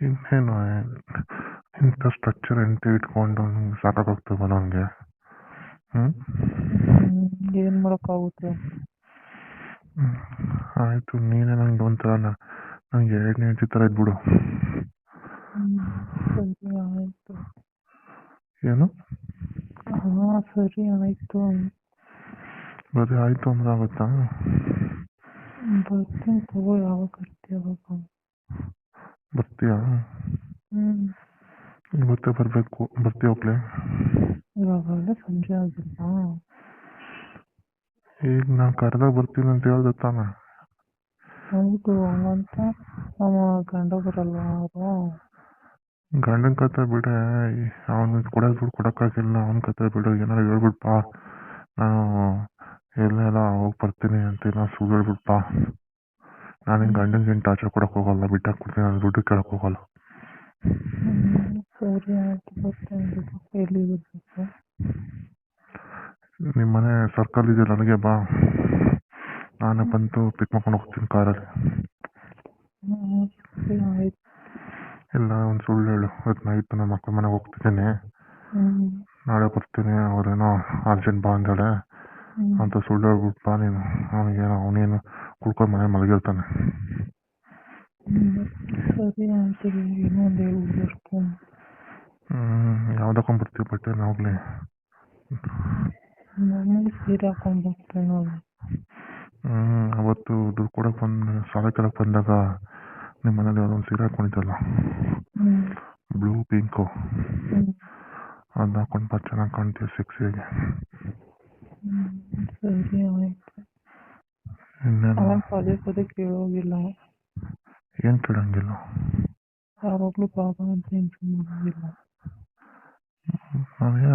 ಇನ್ನೇನು ಇಂಥ ಸ್ಟ್ರಕ್ಚರ್ ಎಂತ ಇಟ್ಕೊಂಡು ನಂಗೆ ಸಾಕಾಗೋಗ್ತದೆ ನನಗೆ ಹ್ಞೂ ಏನು ಮಾಡೋಕ್ಕಾಗುತ್ತೆ? ಆಯಿತು ನೀನೇ ನಂಗೆ ಒಂಥರ ನನಗೆ ಎರಡನೇ ಹೆಂಡತಿ ಥರ ಇದ್ಬಿಡು. ಆಯಿತು. ಏನು? ಹಾಂ ಸರಿ ಆಯಿತು. ಬರೀ ಆಯಿತು ಅಂದ್ರೆ ಆಗುತ್ತಾ? ಬರ್ತೀನಿ ತಗೋ ಯಾವಾಗ ಬರ್ತೀಯ ಅವಾಗ ಬರ್ತೀಯಾ? ಹ್ಮ್. ಇವತ್ತೇ ಬರಬೇಕು ಬರ್ತೀಯ ಹೋಗ್ಲೆ ಇವಾಗಲೇ ಸಂಜೆ ಆಗಿಲ್ಲ. ಈಗ ನಾ ಕರೆದಾಗ ಬರ್ತೀನಿ ಅಂತ ಹೇಳ್ದೆ ತಾನೆ. ಹೌದು ಹಂಗಂತ. ನಮ್ಮ ಗಂಡ ಬರಲ್ಲ ಅವರು? ಗಂಡನ ಕತೆ ಬಿಡೆ ಅವನು ಕೊಡ ದುಡ್ಡು ಕೊಡೋಕ್ಕಾಗಿಲ್ಲ ಅವನ ಕತೆ ಬಿಡು ಏನಾರು ಹೇಳ್ಬಿಡ್ಪ ನಾನು ಎಲ್ಲ ಹೋಗಿ ಬರ್ತೀನಿ ಅಂತ ಏನೋ ಸುಳ್ಳು ಹೇಳ್ಬಿಡ್ಪ ನಿನ್ನ ಗಂಡನ ಏನು ಟಾರ್ಚರ್ ಕೊಡಕ್ಕೆ ಹೋಗಲ್ಲ ಬಿಟ್ಟಾಕ್ ಕೊಡ್ತೀನಿ ನಾನು ದುಡ್ಡು ಕೇಳಕ್ಕೆ ಹೋಗಲ್ಲ. ಸರಿ ಆಯಿತು ಬರ್ತೀನಿ ಬಿಡು ಎಲ್ಲಿ ಬರ್ಬೇಕು ನಿಮ್ಮ ಮನೆ ಸರ್ಕಲ್ ಇದೆ ನನಗೆ ಬಾ. ನಾನೇ ಬಂದು ಪಿಕ್ ಮಾಡ್ಕೊಂಡು ಹೋಗ್ತೀನಿ ಕಾರಲ್ಲಿ ಹ್ಞೂ ಸರಿ ಆಯಿತು. ಇಲ್ಲ ಒಂದು ಸುಳ್ಳು ಹೇಳು. ಇವತ್ತು ನೈಟ್ ನಮ್ಮ ಅಕ್ಕ ಮನೆಗೆ ಹೋಗ್ತಿದ್ದೀನಿ. ಹ್ಞೂ ನಾಳೆ ಬರ್ತೀನಿ ಅವರೇನೋ ಅರ್ಜೆಂಟ್ ಬಾ ಅಂದಾಳೆ ಅಂತ ಸುಳ್ಳು ಹೇಳ್ಬಿಟ್ಟು ಬಾ ನೀನು. ಅವನಿಗೇನೋ ಅವನೇನು ಕುಡ್ಕೊಂಡು ಮನೆ ಮಲಗಿರ್ತಾನೆ. ಸರಿ ಆಯಿತು ಏನೋ ಒಂದು ಹ್ಞೂ ಯಾವ್ದಕ್ಕೊಂಡ್ಬರ್ತೀವಿ ಬಟ್ಟೆ ಹೋಗ್ಲಿ. ಮಾಮೂಲಿ ಸೀರೆ ಹಾಕೊಂಡು ಬರ್ತೀನಿ ನೋಡಿ. ಹ್ಞೂ ಅವತ್ತು ದುಡ್ಡು ಕೊಡೋಕೆ ಬಂದ ಸಾಲ ಕೇಳಕ್ಕೆ ಬಂದಾಗ ನಿಮ್ಮ ಮನೇಲಿ ಒಂದು ಸೀರೆ ಹಾಕೊಂಡಿದ್ದಲ್ಲ ಬ್ಲೂ ಪಿಂಕು. ಅದನ್ನ ಹಾಕೊಂಡು ಬಾ ಚೆನ್ನಾಗಿ ಕಾಣ್ತೀವಿ ಸೆಕ್ಸಿಯಾಗಿ ಸರಿ ಆಯಿತು. ಇನ್ನೇನು ಪದೇ ಪದೇ ಕೇಳೋಗಿಲ್ಲ ಏನು ಕೇಳಂಗಿಲ್ಲ. ಯಾವಾಗಲೂ ಪಾಪ ಅಂತ ಇನ್ಫಾರ್ಮ್ ಮಾಡೋದಿಲ್ಲ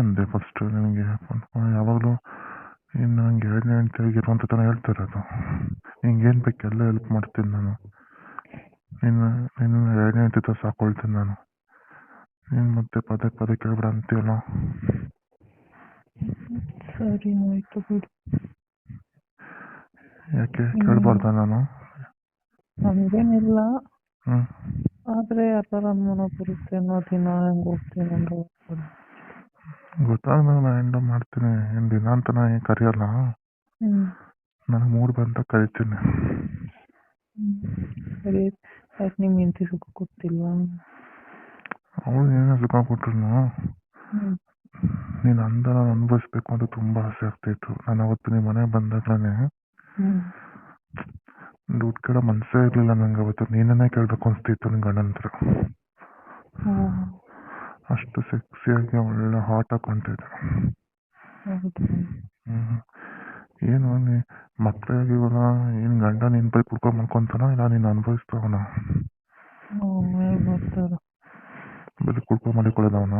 ಅಂದೆ ಫಸ್ಟ್ ನಿನಗೆ ಯಾವಾಗಲೂ ಇನ್ನು ನಂಗೆ ಎರಡನೇ ಹೆಂಡತಿಯಾಗಿ ಅಂತ ತನ ಹೇಳ್ತಾ ಇರೋದು ನಿಂಗೆ ಏನು ಬೇಕು ಎಲ್ಲ ಹೆಲ್ಪ್ ಮಾಡ್ತೀನಿ ನಾನು. ನಿನ್ನ ನಿನ್ನ ಎರಡನೇ ಹೆಂಡತಿ ಥರ ಸಾಕೊಳ್ತೀನಿ ನಾನು. ನೀನು ಮತ್ತೆ ಪದೇ ಪದೇ ಕೇಳ್ಬೇಡ ಅಂತೀಯಲ್ಲ. ಸರಿ ಆಯಿತು ಬಿಡು. ಯಾಕೆ ಕೇಳಬಾರ್ದ ನಾನು? ಹಂಗೇನಿಲ್ಲ ಇಲ್ಲ ಆದ್ರೆ ಆ ಥರ ಅನುಮಾನ ಬರುತ್ತೆ ಅನ್ನೋ ದಿನ ಹೆಂಗ್ ಹೋಗ್ತೀನಿ ಅಂತ. ಗೊತ್ತಾದ್ಮೇಲೆ ನಾನು ಹೆಂಡೋ ಮಾಡ್ತೀನಿ ಏನು ದಿನ ಅಂತ ನಾನು ಏನ್ ಕರೆಯಲ್ಲ. ಹ್ಮ್. ನನಗೆ ಮೂಡ್ ಬಂತ ಕರಿತೀನಿ. ಹ್ಮ್. ಸರಿ ಯಾಕೆ ನಿಮ್ಮ ಹೆಂಡತಿ ಸುಖ ಗೊತ್ತಿಲ್ವಾ ಅವಳು ಏನೇ ಸುಖ ಕೊಟ್ರು ಹ್ಮ್. ನೀನು ಅಂದ ನಾನು ಅನುಭವಿಸ್ಬೇಕು ಅಂತ ತುಂಬಾ ಆಸೆ ಆಗ್ತಿತ್ತು ನಾನು ಅವತ್ತು ನಿಮ್ಮ ಮನೆಗೆ ಬಂದಾಗಲೇ ಹ್ಮ್ ದುಡ್ಡು ಕೇಳೋ ಮನಸ್ಸೇ ಇರಲಿಲ್ಲ ನಂಗೆ ಅವತ್ತು. ನೀನೇ ಕೇಳಬೇಕು ಅನಿಸ್ತಿತ್ತು ನಿನ್ನ ಗಂಡನ ಹತ್ರ ಹ್ಮ್. ಅಷ್ಟು ಸೆಕ್ಸಿಯಾಗಿ ಒಳ್ಳೆ ಹಾಟ್ ಹೌದು. ಏನು ನೀ ಮಕ್ಕಳಾಗಿವಲ್ಲ ಏನು ಗಂಡ ನಿನ್ನ ಬೈ ಕುಡ್ಕೊಂಡು ಮಾಡ್ಕೊತಾನ ಇಲ್ಲ ನೀನು ಅನುಭವಿಸ್ತಾವನ ಹ್ಮ್ ಬರೀ ಕುಡ್ಕೊಂಡು ಮಾಡಿಕೊಳ್ಳೋದವನ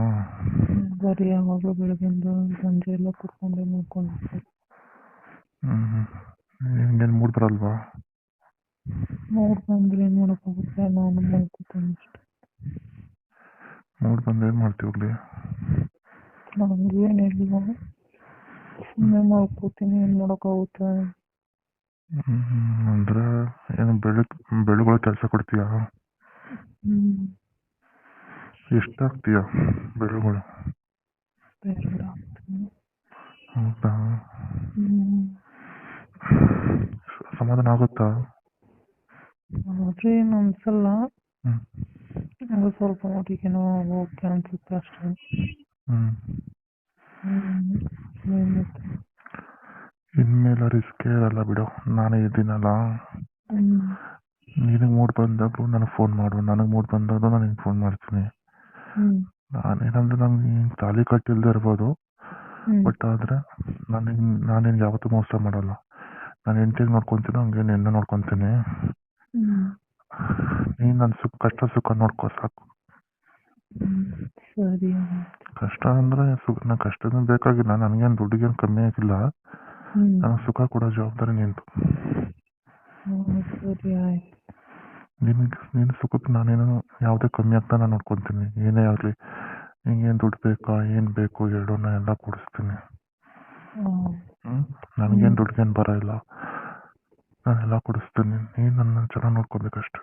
ಬರೀ ಯಾವಾಗಲೂ ಬೆಳಗ್ಗಿಂದ ಸಂಜೆ ಎಲ್ಲ ಕುಡ್ಕೊಂಡೆ ಮಾಡ್ಕೊಂಡು ಹ್ಞೂ ನಿನ್ಗೇನು ಮೂಡ್ ಬರಲ್ವಾ? ಮೂಡ್ ಬಂದ್ರೆ ಏನ್ ಮಾಡಕ್ಕಾಗುತ್ತೆ ನಾನು ಮಾಡ್ಕೊತೀನಿ ಅಷ್ಟೇ. ಮೂಡ್ ಬಂದ್ರೆ ಏನು ಮಾಡ್ತೀವಿ ಹೋಗ್ಲಿ ನಂಗೇನು ಹೇಳಿಲ್ಲ ಸುಮ್ಮನೆ ಮಾಡ್ಕೋತೀನಿ ಏನು ಮಾಡೋಕ್ಕಾಗುತ್ತೆ ಅಂದ್ರೆ ಏನು ಬೆಳಗ್ ಬೆಳಗ್ಗೆ ಕೆಲಸ ಕೊಡ್ತೀಯಾ? ಹ್ಮ್ ಎಷ್ಟು ಹಾಕ್ತೀಯ ಬೆಳೆಗಳು? ಹೌದಾ? ಸಮಾಧಾನ ಆಗುತ್ತಾ ಆದ್ರೆ ಏನು ಅನ್ಸಲ್ಲ ನಂಗೆ ಸ್ವಲ್ಪ ಮಟ್ಟಿಗೇನೋ ಓಕೆ ಅನ್ಸುತ್ತೆ ಅಷ್ಟೇ. ಇನ್ಮೇಲೆ ರಿಸ್ಕೇ ಇರಲ್ಲ ಬಿಡು. ನಾನೇ ಇದ್ದೀನಲ್ಲ. ನಿನಗೆ ಮೂಡ್ ಬಂದಾಗಲೂ ನನಗೆ ಫೋನ್ ಮಾಡು. ನನಗೆ ಮೂಡ್ ಬಂದಾಗಲೂ ನಾನು ನಿಂಗೆ ಫೋನ್ ಮಾಡ್ತೀನಿ. ನಾನೇನಂದ್ರೆ ನಂಗೆ ತಾಲಿ ಕಟ್ಟಿಲ್ದೇ ಇರ್ಬೋದು. ಬಟ್ ಆದರೆ ನಾನು ನಾನೇನು ಯಾವತ್ತೂ ಮೋಸ ಮಾಡಲ್ಲ. ನಾನು ಹೆಂಡತಿಗೆ ನೋಡ್ಕೊಂತೀನೋ ಹಂಗೆ ನಿನ್ನ ನೋಡ್ಕೊಂತೀನಿ. ನೀನು ನನ್ನ ಸುಖ ಕಷ್ಟ ಸುಖ ನೋಡ್ಕೋ ಸಾಕು. ಸರಿ ಕಷ್ಟ ಅಂದ್ರೆ ಸುಖ ನಾ ಕಷ್ಟದಿಂದ ಬೇಕಾಗಿಲ್ಲ ನನಗೇನು ದುಡ್ಡಿಗೇನು ಕಮ್ಮಿ ಆಗಿಲ್ಲ. ನನಗೆ ಸುಖ ಕೊಡೋ ಜವಾಬ್ದಾರಿ ನಿಂತು ನಿನಗೆ ನಿನ್ನ ಸುಖಕ್ಕೆ ನಾನೇನು ಯಾವುದೇ ಕಮ್ಮಿ ಆಗ್ತಾ ನಾನು ನೋಡ್ಕೊತೀನಿ. ಏನೇ ಆಗಲಿ ನಿಂಗೇನು ದುಡ್ಡು ಬೇಕಾ ಏನು ಬೇಕು ನಾ ಎಲ್ಲ ಕೊಡಿಸ್ತೀನಿ. ಹ್ಮ್? ನನಗೇನು ದುಡ್ಡಿಗೇನು ಬರ ಇಲ್ಲ. ನಾನೆಲ್ಲ ಕೊಡಿಸ್ತೀನಿ. ನೀನು ನನ್ನ ಚೆನ್ನಾಗಿ ನೋಡ್ಕೊಬೇಕಷ್ಟೆ.